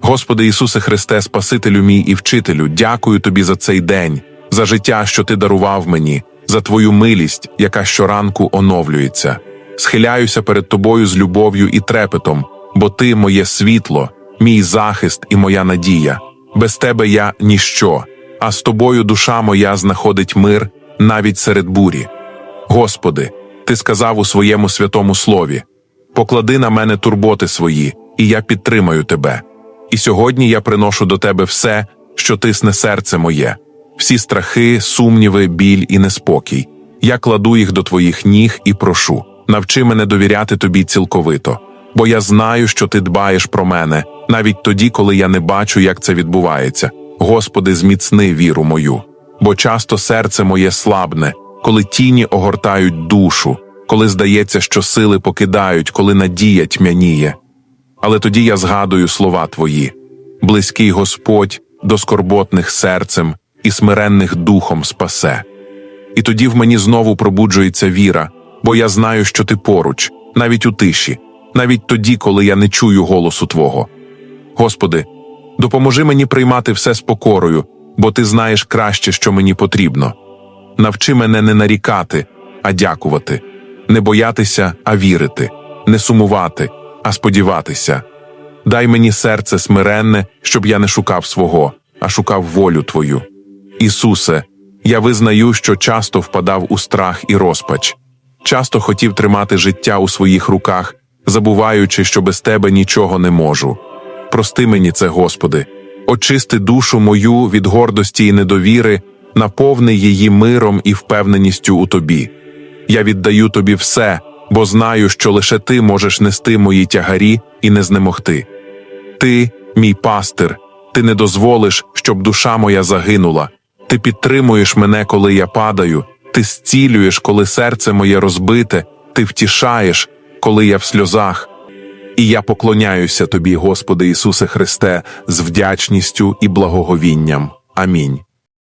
Господи Ісусе Христе, Спасителю мій і вчителю, дякую тобі за цей день, за життя, що ти дарував мені, за твою милість, яка щоранку оновлюється. Схиляюся перед тобою з любов'ю і трепетом, бо ти моє світло, мій захист і моя надія. Без тебе я ніщо, а з тобою душа моя знаходить мир навіть серед бурі. Господи, ти сказав у своєму святому слові: поклади на мене турботи свої, і я підтримаю тебе. І сьогодні я приношу до тебе все, що тисне серце моє, всі страхи, сумніви, біль і неспокій. Я кладу їх до твоїх ніг і прошу, навчи мене довіряти тобі цілковито, бо я знаю, що ти дбаєш про мене, навіть тоді, коли я не бачу, як це відбувається. Господи, зміцни віру мою, бо часто серце моє слабне, коли тіні огортають душу, коли здається, що сили покидають, коли надія тьмяніє. Але тоді я згадую слова твої близький Господь до скорботних серцем і смиренних духом спасе. І тоді в мені знову пробуджується віра, бо я знаю, що ти поруч, навіть у тиші, навіть тоді, коли я не чую голосу Твого. Господи, допоможи мені приймати все з покорою, бо ти знаєш краще, що мені потрібно. Навчи мене не нарікати, а дякувати, не боятися, а вірити, не сумувати, а сподіватися. Дай мені серце смиренне, щоб я не шукав свого, а шукав волю Твою. Ісусе, я визнаю, що часто впадав у страх і розпач, часто хотів тримати життя у своїх руках, забуваючи, що без Тебе нічого не можу. Прости мені це, Господи, очисти душу мою від гордості і недовіри, наповни її миром і впевненістю у Тобі. Я віддаю Тобі все, бо знаю, що лише Ти можеш нести мої тягарі і не знемогти. Ти, мій пастир, ти не дозволиш, щоб душа моя загинула. Ти підтримуєш мене, коли я падаю, ти зцілюєш, коли серце моє розбите, ти втішаєш, коли я в сльозах. І я поклоняюся тобі, Господи Ісусе Христе, з вдячністю і благоговінням. Амінь.